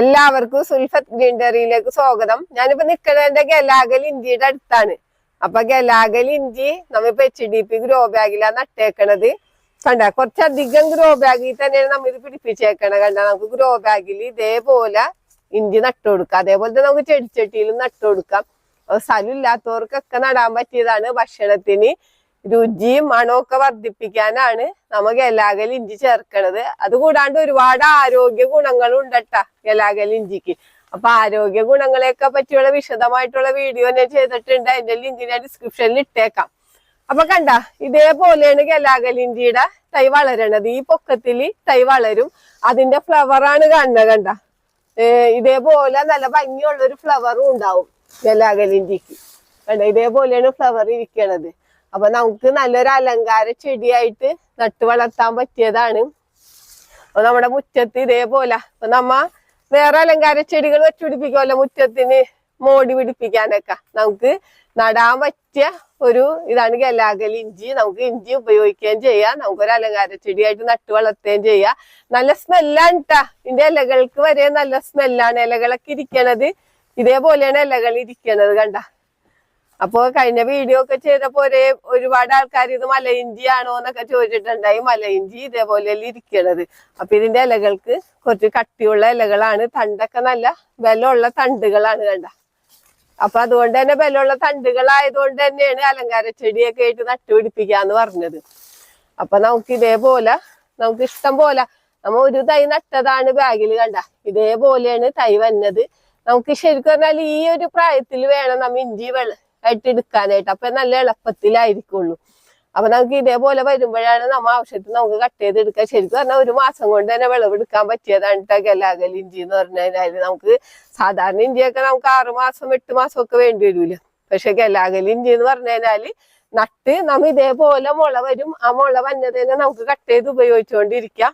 എല്ലാവർക്കും സുൽഫത്ത് ഗ്രീൻഡറിയിലേക്ക് സ്വാഗതം. ഞാനിപ്പോ നിക്കണേന്റെ ഗലാഗൽ ഇഞ്ചിയുടെ അടുത്താണ്. അപ്പൊ ഗലാഗൽ ഇഞ്ചി നമ്മിപ്പോ എച്ച് ഡി പി ഗ്രോ ബാഗിലാണ് നട്ടേക്കണത്. കണ്ട കുറച്ചധികം ഗ്രോ ബാഗിൽ തന്നെയാണ് നമ്മൾ ഇത് പിടിപ്പിച്ചേക്കണത്. കണ്ട നമുക്ക് ഗ്രോ ബാഗിൽ ഇതേപോലെ ഇഞ്ചി നട്ടുകൊടുക്കാം അതേപോലെ തന്നെ നമുക്ക് ചെടിച്ചട്ടിയിലും നട്ടുകൊടുക്കാം സ്ഥലം ഇല്ലാത്തവർക്കൊക്കെ നടാൻ പറ്റിയതാണ് ഭക്ഷണത്തിന്. രുചിയും മണമൊക്കെ വർദ്ധിപ്പിക്കാനാണ് നമ്മ ഗലാഗൽ ഇഞ്ചി ചേർക്കണത്. അതുകൂടാണ്ട് ഒരുപാട് ആരോഗ്യ ഗുണങ്ങളും ഉണ്ടട്ടാ ഗലാഗൽ ഇഞ്ചിക്ക്. അപ്പൊ ആരോഗ്യ ഗുണങ്ങളെയൊക്കെ പറ്റിയുള്ള വിശദമായിട്ടുള്ള വീഡിയോ ഞാൻ ചെയ്തിട്ടുണ്ട്. അതിന്റെ ലിങ്ക് ഞാൻ ഡിസ്ക്രിപ്ഷനിൽ ഇട്ടേക്കാം. അപ്പൊ കണ്ട ഇതേപോലെയാണ് ഗലാഗലി ഇഞ്ചിയുടെ തൈ വളരണത്. ഈ പൊക്കത്തിൽ തൈ വളരും. അതിന്റെ ഫ്ലവർ ആണ് കാണുന്നത് കണ്ട. ഇതേപോലെ നല്ല ഭംഗിയുള്ള ഒരു ഫ്ലവറും ഉണ്ടാവും ഗലാഗലി ഇഞ്ചിക്ക്. കണ്ട ഇതേപോലെയാണ് ഫ്ലവർ ഇരിക്കണത്. അപ്പൊ നമുക്ക് നല്ലൊരു അലങ്കാര ചെടിയായിട്ട് നട്ടു വളർത്താൻ പറ്റിയതാണ്. അപ്പൊ നമ്മുടെ മുറ്റത്ത് ഇതേപോലെ അപ്പൊ നമ്മ വേറെ അലങ്കാര ചെടികൾ വെച്ചുപിടിപ്പിക്കുമല്ലോ മുറ്റത്തിന് മോടി പിടിപ്പിക്കാനൊക്കെ. നമുക്ക് നടാൻ പറ്റിയ ഒരു ഇതാണ് ഗലാഗൽ ഇഞ്ചി. നമുക്ക് ഇഞ്ചി ഉപയോഗിക്കുകയും ചെയ്യാം. നമുക്കൊരു അലങ്കാര ചെടിയായിട്ട് നട്ടു വളർത്തുകയും ചെയ്യാം. നല്ല സ്മെല്ലാണ് കേട്ടാ ഇതിന്റെ ഇലകൾക്ക് വരെ നല്ല സ്മെല്ലാണ്. ഇലകളൊക്കെ ഇരിക്കണത്. ഇതേപോലെയാണ് ഇലകൾ ഇരിക്കണത് കണ്ട. അപ്പൊ കഴിഞ്ഞ വീഡിയോ ഒക്കെ ചെയ്തപ്പോ ഒരേ ഒരുപാട് ആൾക്കാർ ഇത് മലയിഞ്ചി ആണോ എന്നൊക്കെ ചോദിച്ചിട്ടുണ്ടായി. മലയിഞ്ചി ഇതേപോലെ ഇരിക്കണത്? അപ്പൊ ഇതിന്റെ ഇലകൾക്ക് കുറച്ച് കട്ടിയുള്ള ഇലകളാണ്. തണ്ടൊക്കെ നല്ല ബലമുള്ള തണ്ടുകളാണ് കണ്ട. അപ്പൊ അതുകൊണ്ട് തന്നെ ബലമുള്ള തണ്ടുകളായതുകൊണ്ട് തന്നെയാണ് അലങ്കാര ചെടിയൊക്കെ ആയിട്ട് നട്ടുപിടിപ്പിക്കാന്ന് പറഞ്ഞത്. അപ്പൊ നമുക്ക് ഇതേപോലെ നമുക്ക് ഇഷ്ടം പോലെ നമ്മ ഒരു തൈ നട്ടതാണ് ബാഗിൽ കണ്ട. ഇതേപോലെയാണ് തൈ വന്നത്. നമുക്ക് ശരിക്കും പറഞ്ഞാൽ ഈ ഒരു പ്രായത്തിൽ വേണം നമ്മ ഇഞ്ചി വെള്ള ആയിട്ട് എടുക്കാനായിട്ട്. അപ്പൊ നല്ല എളുപ്പത്തിലായിരിക്കുള്ളൂ. അപ്പൊ നമുക്ക് ഇതേപോലെ വരുമ്പോഴാണ് നമ്മ ആവശ്യത്തിന് നമുക്ക് കട്ട് ചെയ്ത് എടുക്കാൻ ശരിക്കും പറഞ്ഞാൽ ഒരു മാസം കൊണ്ട് തന്നെ വിളവെടുക്കാൻ പറ്റിയതാണ് ഗലാഗൽ ഇഞ്ചി എന്ന് പറഞ്ഞാൽ നമുക്ക് സാധാരണ ഇഞ്ചിയൊക്കെ നമുക്ക് ആറു മാസം എട്ട് മാസം ഒക്കെ വേണ്ടി വരൂല. പക്ഷെ ഗലാഗൽ ഇഞ്ചി എന്ന് പറഞ്ഞു കഴിഞ്ഞാൽ നട്ട് നമ്മ ഇതേപോലെ മുള വരും. ആ മുള വന്നതിനെ നമുക്ക് കട്ട് ചെയ്ത് ഉപയോഗിച്ചുകൊണ്ടിരിക്കാം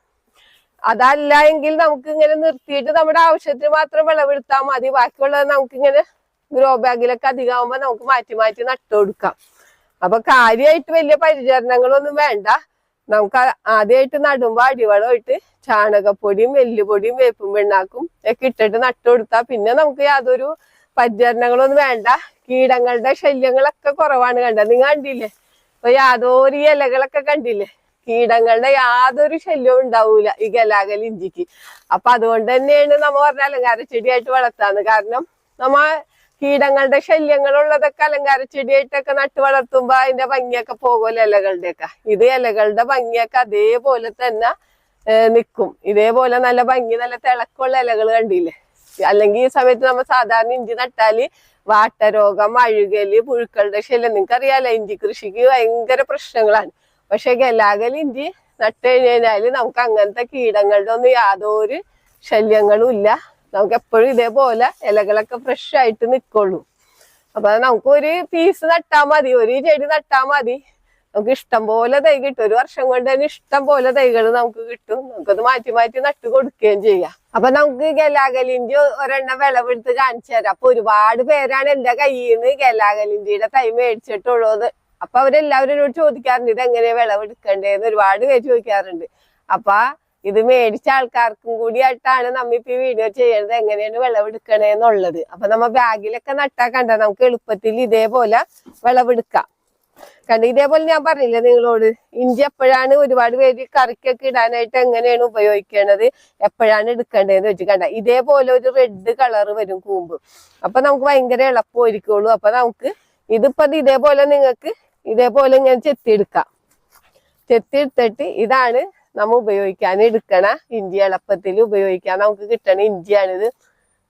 അതല്ല എങ്കിൽ നമുക്ക് ഇങ്ങനെ നിർത്തിയിട്ട് നമ്മുടെ ആവശ്യത്തിന് മാത്രം വിളവെടുത്താൽ മതി. ബാക്കിയുള്ളത് നമുക്ക് ഇങ്ങനെ ഗ്രോ ബാഗിലൊക്കെ അധികമാകുമ്പോ നമുക്ക് മാറ്റി മാറ്റി നട്ടു കൊടുക്കാം അപ്പൊ കാര്യമായിട്ട് വലിയ പരിചരണങ്ങളൊന്നും വേണ്ട. നമുക്ക് ആദ്യമായിട്ട് നടുമ്പോ അടിവളമായിട്ട് ചാണകപ്പൊടിയും എല്ലുപൊടിയും വേപ്പും പിണ്ണാക്കും ഒക്കെ ഇട്ടിട്ട് നട്ടു കൊടുത്താൽ പിന്നെ നമുക്ക് യാതൊരു പരിചരണങ്ങളൊന്നും വേണ്ട. കീടങ്ങളുടെ ശല്യങ്ങളൊക്കെ കുറവാണ് കണ്ടത് നിങ്ങൾ കണ്ടില്ലേ? ഇപ്പൊ യാതൊരു ഇലകളൊക്കെ കണ്ടില്ലേ? കീടങ്ങളുടെ യാതൊരു ശല്യവും ഉണ്ടാവൂല ഈ ഗലാഗൽ ഇഞ്ചിക്ക്. അപ്പൊ അതുകൊണ്ട് തന്നെയാണ് നമ്മ പറഞ്ഞ അലങ്കാര ചെടിയായിട്ട് വളർത്താന്ന്. കാരണം നമ്മ കീടങ്ങളുടെ ശല്യങ്ങളുള്ളതൊക്കെ അലങ്കാര ചെടിയായിട്ടൊക്കെ നട്ടു വളർത്തുമ്പോ അതിന്റെ ഭംഗിയൊക്കെ പോകുമല്ലോ ഇലകളുടെ ഒക്കെ ഇത് ഇലകളുടെ ഭംഗിയൊക്കെ അതേപോലെ തന്നെ നിൽക്കും ഇതേപോലെ നല്ല ഭംഗി നല്ല തിളക്കമുള്ള ഇലകൾ കണ്ടില്ലേ? അല്ലെങ്കിൽ ഈ സമയത്ത് നമ്മൾ സാധാരണ ഇഞ്ചി നട്ടാൽ വാട്ടരോഗം അഴുകൽ പുഴുക്കളുടെ ശല്യം. നിങ്ങൾക്ക് അറിയാലോ ഇഞ്ചി കൃഷിക്ക് ഭയങ്കര പ്രശ്നങ്ങളാണ്. പക്ഷെ ഗലാഗൽ ഇഞ്ചി നട്ട് കഴിഞ്ഞാൽ നമുക്ക് അങ്ങനത്തെ കീടങ്ങളുടെ ഒന്നും യാതൊരു ശല്യങ്ങളും ഇല്ല. നമുക്ക് എപ്പോഴും ഇതേപോലെ ഇലകളൊക്കെ ഫ്രഷ് ആയിട്ട് നിക്കുള്ളൂ. അപ്പൊ നമുക്ക് ഒരു പീസ് നട്ടാ മതി ഒരു ചെടി നട്ടാ മതി. നമുക്ക് ഇഷ്ടം പോലെ തൈ കിട്ടും. ഒരു വർഷം കൊണ്ട് തന്നെ ഇഷ്ടം പോലെ തൈകൾ നമുക്ക് കിട്ടും. നമുക്കത് മാറ്റി മാറ്റി നട്ട് കൊടുക്കുകയും ചെയ്യാം. അപ്പൊ നമുക്ക് ഗലാഗലിന്റെ ഒരെണ്ണം വിളവെടുത്ത് കാണിച്ചു തരാം. അപ്പൊ ഒരുപാട് പേരാണ് എന്റെ കയ്യിൽ നിന്ന് ഗലാഗലിന്റെ തൈ മേടിച്ചിട്ടുള്ളത്. അപ്പൊ അവരെല്ലാവരും എന്നോട് ചോദിക്കാറുണ്ട് ഇത് എങ്ങനെയാ വിളവെടുക്കണ്ടേന്ന് ഒരുപാട് പേര് ചോദിക്കാറുണ്ട്. അപ്പൊ ഇത് മേടിച്ച ആൾക്കാർക്കും കൂടിയായിട്ടാണ് നമ്മ ഇപ്പൊ ഈ വീഡിയോ ചെയ്യണത്. എങ്ങനെയാണ് വിളവെടുക്കണേന്നുള്ളത് അപ്പൊ നമ്മ ബാഗിലൊക്കെ നട്ടാ കണ്ട നമുക്ക് എളുപ്പത്തിൽ ഇതേപോലെ വിളവെടുക്കാം. കണ്ട ഇതേപോലെ ഞാൻ പറഞ്ഞില്ലേ നിങ്ങളോട്? ഇഞ്ചി എപ്പോഴാണ് ഒരുപാട് പേര് കറിക്കൊക്കെ ഇടാനായിട്ട് എങ്ങനെയാണ് ഉപയോഗിക്കേണ്ടത് എപ്പോഴാണ് എടുക്കേണ്ടതെന്ന് വെച്ച് കണ്ട. ഇതേപോലെ ഒരു റെഡ് കളർ വരും കൂമ്പ്. അപ്പൊ നമുക്ക് ഭയങ്കര എളുപ്പമായിരിക്കുള്ളൂ. അപ്പൊ നമുക്ക് ഇതിപ്പോ ഇതേപോലെ നിങ്ങൾക്ക് ഇതേപോലെ ഇങ്ങനെ ചെത്തിയെടുക്കാം. ചെത്തിയെടുത്തിട്ട് ഇതാണ് നമ്മ ഉപയോഗിക്കാൻ എടുക്കണ ഇഞ്ചി എളുപ്പത്തിൽ ഉപയോഗിക്കാൻ നമുക്ക് കിട്ടണ ഇഞ്ചിയാണിത്.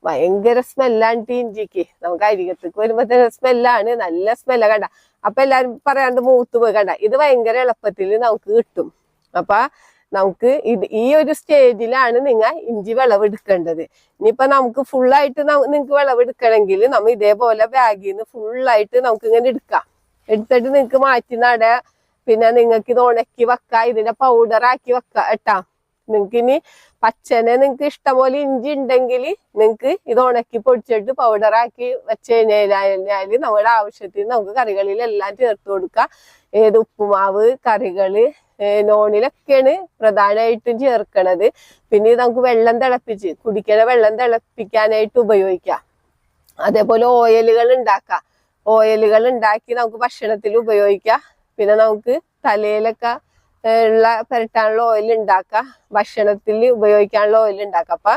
ഭയങ്കര സ്മെല്ലാണ് ഇഞ്ചിക്ക്. നമുക്ക് അരികത്തേക്ക് വരുമ്പോ തന്നെ സ്മെല്ലാണ് നല്ല സ്മെല്ല കണ്ട. അപ്പൊ എല്ലാരും പറയാണ്ട് മൂത്ത് പോയി കണ്ട. ഇത് ഭയങ്കര എളുപ്പത്തിൽ നമുക്ക് കിട്ടും. അപ്പൊ നമുക്ക് ഇത് ഈ ഒരു സ്റ്റേജിലാണ് നിങ്ങൾ ഇഞ്ചി വിളവെടുക്കേണ്ടത്. ഇനിയിപ്പൊ നമുക്ക് ഫുള്ളായിട്ട് നിങ്ങൾക്ക് വിളവെടുക്കണമെങ്കിൽ നമ്മ ഇതേപോലെ ബാഗിൽ നിന്ന് ഫുള്ളായിട്ട് നമുക്ക് ഇങ്ങനെ എടുക്കാം. എടുത്തിട്ട് നിങ്ങൾക്ക് മാറ്റി നട പിന്നെ നിങ്ങൾക്ക് ഇത് ഉണക്കി വെക്കാം ഇതിന്റെ പൗഡർ ആക്കി വെക്കാം കേട്ടാ നിങ്ങൾക്ക് ഇനി പച്ചനെ നിങ്ങൾക്ക് ഇഷ്ടംപോലെ ഇഞ്ചി ഉണ്ടെങ്കിൽ നിങ്ങൾക്ക് ഇത് ഉണക്കി പൊടിച്ചിട്ട് പൗഡർ ആക്കി വെച്ച് കഴിഞ്ഞാൽ നമ്മുടെ ആവശ്യത്തിന് നമുക്ക് കറികളിലെല്ലാം ചേർത്ത് കൊടുക്കാം. ഏത് ഉപ്പുമാവ് കറികൾ നോണിലൊക്കെയാണ് പ്രധാനമായിട്ടും ചേർക്കണത്. പിന്നെ നമുക്ക് വെള്ളം തിളപ്പിച്ച് കുടിക്കണ വെള്ളം തിളപ്പിക്കാനായിട്ട് ഉപയോഗിക്കാം. അതേപോലെ ഓയിലുകൾ ഉണ്ടാക്കാം ഓയിലുകൾ ഉണ്ടാക്കി നമുക്ക് ഭക്ഷണത്തിൽ ഉപയോഗിക്കാം. പിന്നെ നമുക്ക് തലയിലൊക്കെ ഉള്ള പുരട്ടാനുള്ള ഓയിൽ ഉണ്ടാക്കാം ഭക്ഷണത്തിൽ ഉപയോഗിക്കാനുള്ള ഓയിൽ ഉണ്ടാക്കാം അപ്പൊ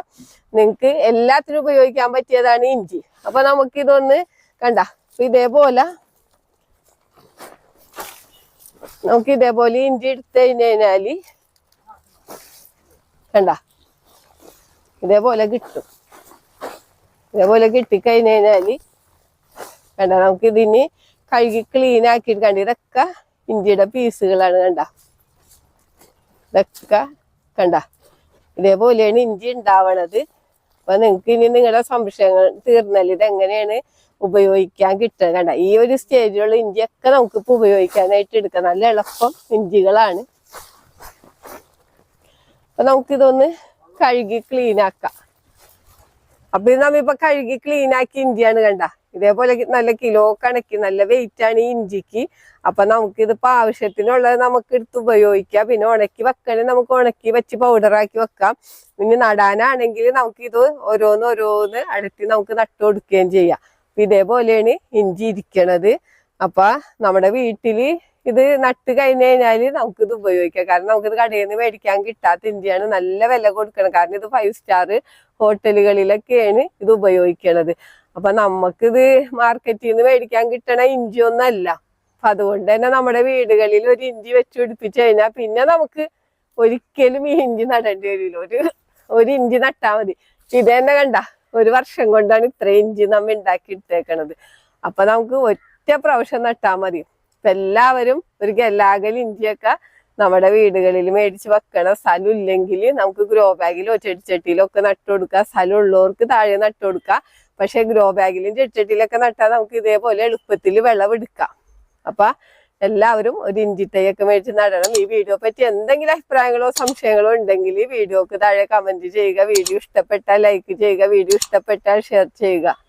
നിങ്ങൾക്ക് എല്ലാത്തിനും ഉപയോഗിക്കാൻ പറ്റിയതാണ് ഇഞ്ചി. അപ്പൊ നമുക്ക് ഇതൊന്ന് കണ്ട ഇതേപോലെ നമുക്ക് ഇതേപോലെ ഇഞ്ചി എടുത്തു കഴിഞ്ഞാൽ കണ്ട ഇതേപോലെ കിട്ടും. ഇതേപോലെ കിട്ടിക്കഴിഞ്ഞു കഴിഞ്ഞാൽ കണ്ട നമുക്ക് ഇതിന് കഴുകി ക്ലീൻ ആക്കിയിട്ട് കണ്ട ഇതൊക്കെ ഇഞ്ചിയുടെ പീസുകളാണ് കണ്ട. ഇതൊക്കെ കണ്ട. ഇതേപോലെയാണ് ഇന്ത്യ ഉണ്ടാവണത്. അപ്പൊ നിങ്ങൾക്ക് ഇനി നിങ്ങളുടെ സംശയങ്ങൾ തീർന്നാൽ ഇത് എങ്ങനെയാണ് ഉപയോഗിക്കാൻ കിട്ടുക കണ്ട. ഈ ഒരു സ്റ്റേജിലുള്ള നമുക്ക് ഇപ്പൊ ഉപയോഗിക്കാനായിട്ട് എടുക്കാം. നല്ല എളുപ്പം ഇഞ്ചികളാണ് അപ്പൊ നമുക്കിതൊന്ന് കഴുകി ക്ലീൻ ആക്കാം. അപ്പൊ ഇത് നമ്മിപ്പൊ കഴുകി ക്ലീൻ ആക്കി കണ്ട. ഇതേപോലെ നല്ല കിലോ കണക്കി നല്ല വെയിറ്റ് ആണ് ഈ ഇഞ്ചിക്ക്. അപ്പൊ നമുക്ക് ഇതിപ്പോ ആവശ്യത്തിനുള്ളത് നമുക്ക് എടുത്ത് ഉപയോഗിക്കാം. പിന്നെ ഉണക്കി വെക്കണേ നമുക്ക് ഉണക്കി വെച്ച് പൗഡറാക്കി വെക്കാം. പിന്നെ നടാനാണെങ്കിൽ നമുക്ക് ഇത് ഓരോന്ന് ഓരോന്ന് അടുത്ത് നമുക്ക് നട്ടു കൊടുക്കുകയും ചെയ്യാം. ഇതേപോലെയാണ് ഇഞ്ചി ഇരിക്കണത്. അപ്പൊ നമ്മുടെ വീട്ടിൽ ഇത് നട്ട് കഴിഞ്ഞ് കഴിഞ്ഞാൽ നമുക്കിത് ഉപയോഗിക്കാം. കാരണം നമുക്കിത് കടയിൽ നിന്ന് മേടിക്കാൻ കിട്ടാത്ത ഇഞ്ചിയാണ് നല്ല വില കൊടുക്കണം. കാരണം ഇത് ഫൈവ് സ്റ്റാർ ഹോട്ടലുകളിലൊക്കെയാണ് ഇത് ഉപയോഗിക്കണത്. അപ്പൊ നമുക്കിത് മാർക്കറ്റിൽ നിന്ന് മേടിക്കാൻ കിട്ടണ ഇഞ്ചി ഒന്നല്ല. അപ്പൊ അതുകൊണ്ട് തന്നെ നമ്മുടെ വീടുകളിൽ ഒരു ഇഞ്ചി വെച്ച് പിടിപ്പിച്ചു കഴിഞ്ഞാൽ പിന്നെ നമുക്ക് ഒരിക്കലും ഈ ഇഞ്ചി നടേണ്ടി വരില്ല ഒരു ഒരു ഇഞ്ചി നട്ടാ മതി. ഇത് തന്നെ കണ്ട ഒരു വർഷം കൊണ്ടാണ് ഇത്ര ഇഞ്ചി നമ്മ ഉണ്ടാക്കി ഇട്ടേക്കണത് അപ്പൊ നമുക്ക് ഒറ്റ പ്രാവശ്യം നട്ടാ മതി. ഇപ്പൊ എല്ലാവരും ഒരു ഗലാഗൽ ഇഞ്ചിയൊക്കെ നമ്മുടെ വീടുകളിൽ മേടിച്ച് വെക്കണ സ്ഥലം ഇല്ലെങ്കിൽ നമുക്ക് ഗ്രോ ബാഗിലോ ചെടിച്ചട്ടിയിലോ ഒക്കെ നട്ടു കൊടുക്കാം സ്ഥലം ഉള്ളവർക്ക് താഴെ നട്ടു കൊടുക്കാം പക്ഷെ ഗ്രോ ബാഗിലും ചെട്ടിട്ടിലൊക്കെ നട്ടാൽ നമുക്ക് ഇതേപോലെ എളുപ്പത്തിൽ വെള്ളം എടുക്കാം. അപ്പൊ എല്ലാവരും ഒരു ഇഞ്ചി മേടിച്ച് നടണം. ഈ വീഡിയോ പറ്റി എന്തെങ്കിലും അഭിപ്രായങ്ങളോ സംശയങ്ങളോ ഉണ്ടെങ്കിൽ ഈ വീഡിയോക്ക് താഴെ കമന്റ് ചെയ്യുക. വീഡിയോ ഇഷ്ടപ്പെട്ടാൽ ലൈക്ക് ചെയ്യുക. വീഡിയോ ഇഷ്ടപ്പെട്ടാൽ ഷെയർ ചെയ്യുക.